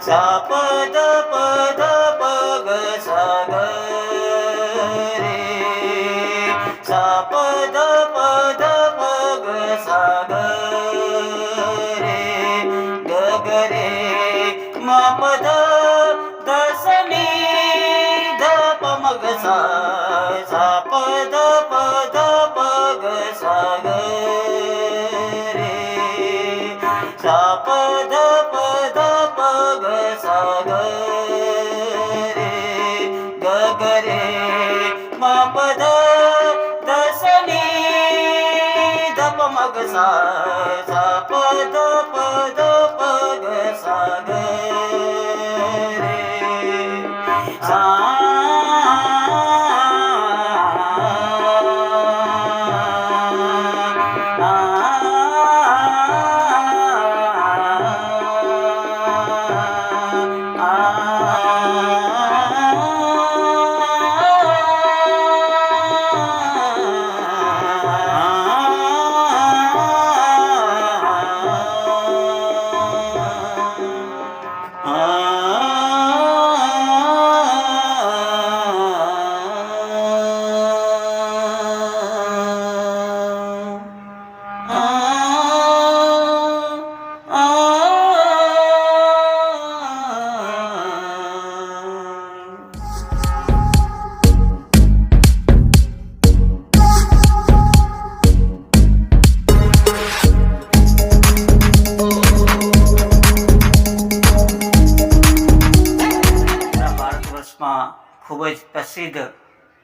સા પદ પદ પગ સા ગ રે સા પદ પદ પગ સા ગ રે ગ ગ રે મ પદ દસમી ધ પ મગ સા સા नगरे मा पद दशमी दप मग सा पद रे दश दे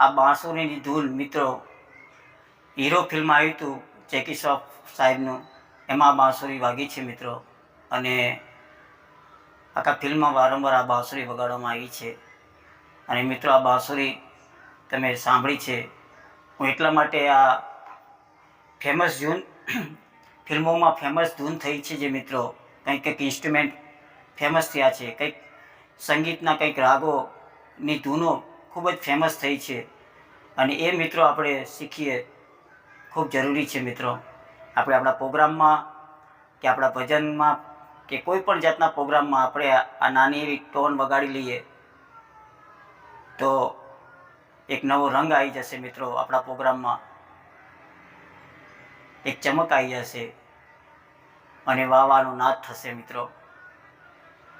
આ બાંસુરીની ધૂન મિત્રો હીરો ફિલ્મ આવ્યું હતું, જેકી શ્રોફ સાહેબનું. એમાં બાંસુરી વાગી છે મિત્રો. અને આખા ફિલ્મમાં વારંવાર આ બાંસુરી વગાડવામાં આવી છે. અને મિત્રો આ બાંસુરી તમે સાંભળી છે. હું એટલા માટે આ ફેમસ ધૂન ફિલ્મોમાં ફેમસ ધૂન થઈ છે જે મિત્રો કંઈક કંઈક ઇન્સ્ટ્રુમેન્ટ ફેમસ થયા છે. કંઈક સંગીતના કંઈક રાગોની ધૂનો ખૂબ જ ફેમસ થઈ છે. અને એ મિત્રો આપણે શીખીએ. ખૂબ જરૂરી છે મિત્રો. આપણે આપણા પ્રોગ્રામમાં કે આપણા ભજનમાં કે કોઈ પણ જાતના પ્રોગ્રામમાં આપણે આ નાની એવી ટોન વગાડી લઈએ તો એક નવો રંગ આવી જશે મિત્રો આપણા પ્રોગ્રામમાં. એક ચમક આવી જશે અને વાવાનો નાદ થશે મિત્રો.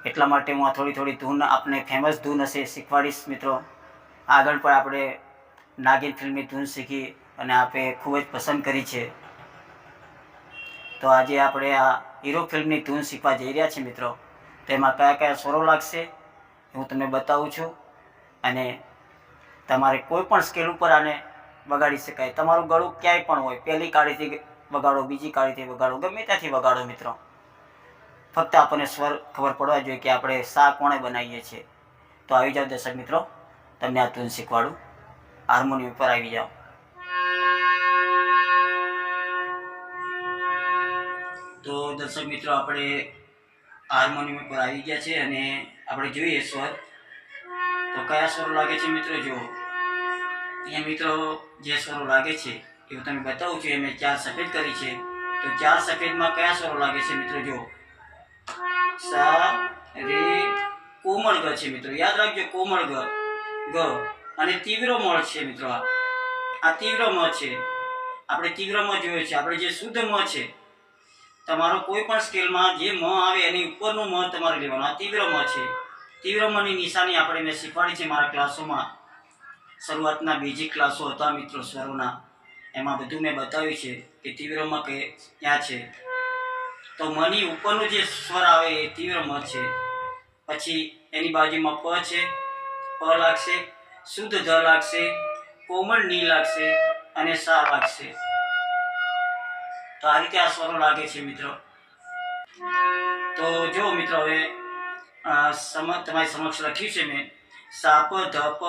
એટલા માટે હું આ થોડી થોડી ધૂન આપને ફેમસ ધૂન હશે શીખવાડીશ મિત્રો. આગળ પણ આપણે નાગિન ફિલ્મની ધૂન શીખી અને આપે ખૂબ જ પસંદ કરી છે. તો આજે આપણે આ હીરો ફિલ્મની ધૂન શીખવા જઈ રહ્યા છીએ મિત્રો. તેમાં કયા કયા સ્વરો લાગશે હું તમને બતાવું છું. અને તમારે કોઈ પણ સ્કેલ ઉપર આને વગાડી શકાય. તમારું ગળું ક્યાંય પણ હોય, પહેલી કાળીથી વગાડો, બીજી કાળીથી વગાડો, ગમે ત્યાંથી વગાડો મિત્રો. ફક્ત આપણને સ્વર ખબર પડવા જોઈએ કે આપણે સા કોણે બનાવીએ છીએ. તો આવી જાઓ દર્શક મિત્રો, તમને આ ધૂન શીખવાડું. હાર્મોનિયમ ઉપર આવી જાઓ. તો દર્શક મિત્રો, આપણે હાર્મોનિયમ ઉપર આવી ગયા છે અને આપણે જોઈએ સ્વર. તો કયા સ્વરો લાગે છે મિત્રો? જુઓ અહીંયા મિત્રો જે સ્વરો લાગે છે, એ હું તમને બતાવું છું. એ મેં ચાર સફેદ કરી છે. તો ચાર સફેદમાં કયા સ્વરો લાગે છે મિત્રો? જુઓ સા, રે કોમળ ગ છે મિત્રો. યાદ રાખજો કોમળ ગ ગ. અને તીવ્ર મળ છે મિત્રો આ. તીવ્ર મ છે. આપણે તીવ્ર મ જોયો છે. આપણે જે શુદ્ધ મ છે, તમારો કોઈ પણ સ્કેલમાં જે મ આવે એની ઉપરનું મ તમારે લેવાનું. આ તીવ્ર મ છે. તીવ્ર મની નિશાની આપણે મેં શીખવાડી છે મારા ક્લાસોમાં. શરૂઆતના બેઝિક ક્લાસો હતા મિત્રો સ્વરોના. એમાં બધું મેં બતાવ્યું છે કે તીવ્ર મ કે ક્યાં છે. તો મની ઉપરનું જે સ્વર આવે એ તીવ્ર મ છે. પછી એની બાજુમાં પ છે. પ લાગશે. શુદ્ધ ધ લાગશે, કોમળની લાગશે અને સા લાગશે. તો આ રીતે આ સ્વરો લાગે છે મિત્રો. તો જો મિત્રો હવે સમ, તમારી સમક્ષ લખ્યું છે મેં, સાપ, ધપ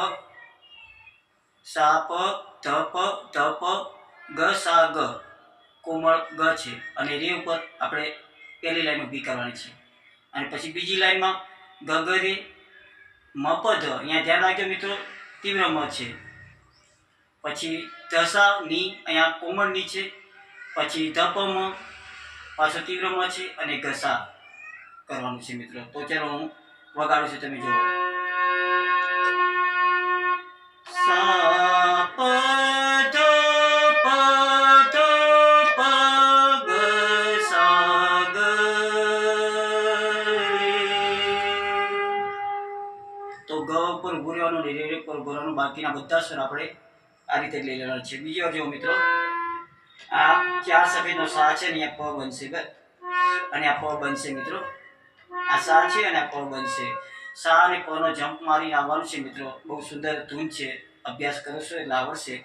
સાપ, ધપ ધપ, ગ, સા, ગ, કોમળ, ગ છે. અને રે ઉપર આપણે પહેલી લાઈન ઊભી કરવાની છે. અને પછી બીજી લાઈનમાં ગગરે મપધ, અહીંયા ધ્યાન રાખજો મિત્રો. તીવ્ર મ છે. પછી દશા ની અહીંયા કોમળની છે. પછી ધપમાં પાછો તીવ્રમાં છે અને ઘસા કરવાનું છે મિત્રો. તો ચાલો હું વગાડું છું, તમે જુઓ. ઉપર ઉભું રહેવાનું રે રે ઉપર ઉભું રહેવાનું બાકીના બધા સ્વર આપણે આ રીતે લઈ લેવાના છે. બીજી વાર મિત્રો, આ ચાર સફેદનો સા છે ને, અહીંયા પ બનશે, બસ. અને આ પ બનશે મિત્રો. આ સા છે અને આ પ બનશે. સા અને પનો જમ્પ મારીને આવવાનું છે મિત્રો. બહુ સુંદર ધૂન છે. અભ્યાસ કરશો એટલે આવડશે.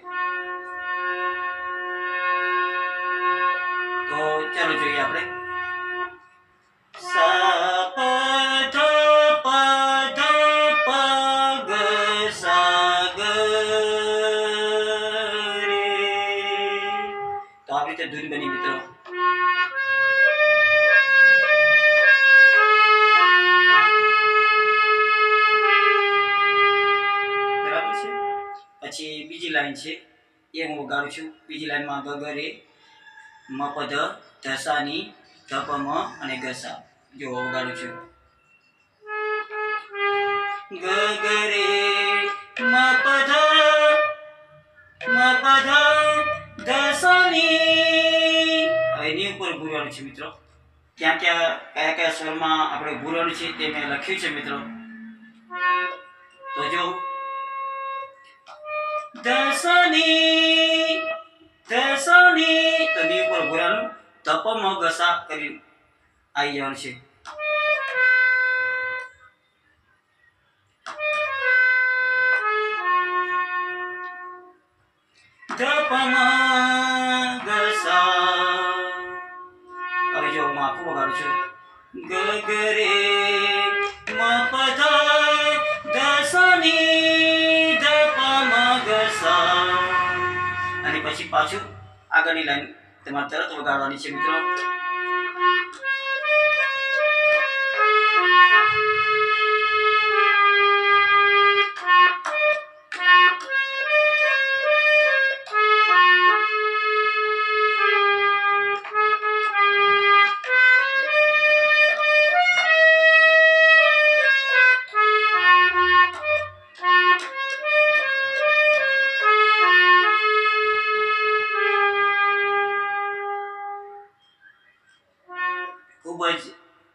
તો ચાલો જોઈએ આપણે. સા ધૂન બની મિત્રો પછી બીજી લાઈન છે, એ હું ગાઉં છું. બીજી લાઈનમાં ગગરે મપધ ધસાની ધ મ અને ઘસા. જો ગાડું છું. ગગરે ગ એની ઉપર ભૂલવાનું છે મિત્રો? ક્યાં ક્યાં, કયા કયા સ્વરમાં આપણે ભૂલવાનું છે તે મેં લખ્યું છે મિત્રો? તો જો દસની દસની તો ની ઉપર ભૂરાનું તપમ ગસા કરી આવી જવાનું છે. તપ જો ગગરે આખું વગાડું છું ગ ગ રે મ પ ધ ધ સ ની ધ પ મ ગ સા અને પછી પાછું આગળની લાઈન તમારે તરત વગાડવાની છે, મિત્રો.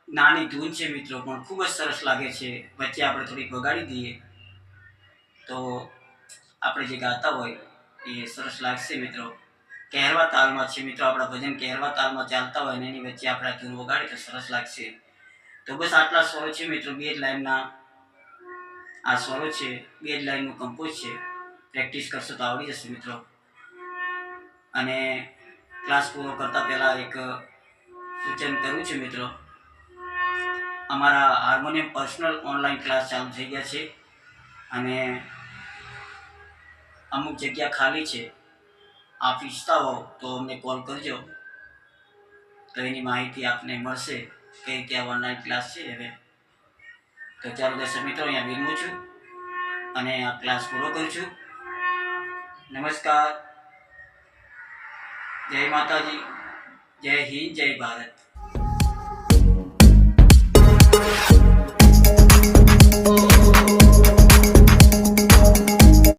નાની ધૂન છે મિત્રો, પણ ખૂબ જ સરસ લાગે છે. વચ્ચે આપણે થોડીક વગાડી દઈએ. તો આપણે જે ગાતા હોય, એ સરસ લાગશે મિત્રો. કહેરવા તાલમાં છે મિત્રો, આપણા ભજન કહેરવા તાલમાં ચાલતા હોય અને એની વચ્ચે આપણે ધૂન વગાડી તો સરસ લાગશે. તો બસ આટલા સ્વરો છે મિત્રો, બે જ લાઈનના આ સ્વરો છે, બે જ લાઈનનું કમ્પોઝ છે. પ્રેક્ટિસ કરશો તો આવડી જશે મિત્રો. અને ક્લાસ પૂરો કરતાં પહેલાં એક સૂચન કરું છું મિત્રો. અમારા હાર્મોનિયમ પર્સનલ ઓનલાઈન ક્લાસ ચાલુ થઈ ગયા છે અને અમુક જગ્યા ખાલી છે. આપ ઈચ્છતા હો તો અમને કોલ કરજો. તો એની માહિતી આપને મળશે કઈ આ ઓનલાઈન ક્લાસ છે હવે. તો ચાલો દર્શક મિત્રો, અહીંયા વિરમું છું અને આ ક્લાસ પૂરો કરું છું. નમસ્કાર. જય માતાજી. જય હિન્દ, જય ભારત. Oh.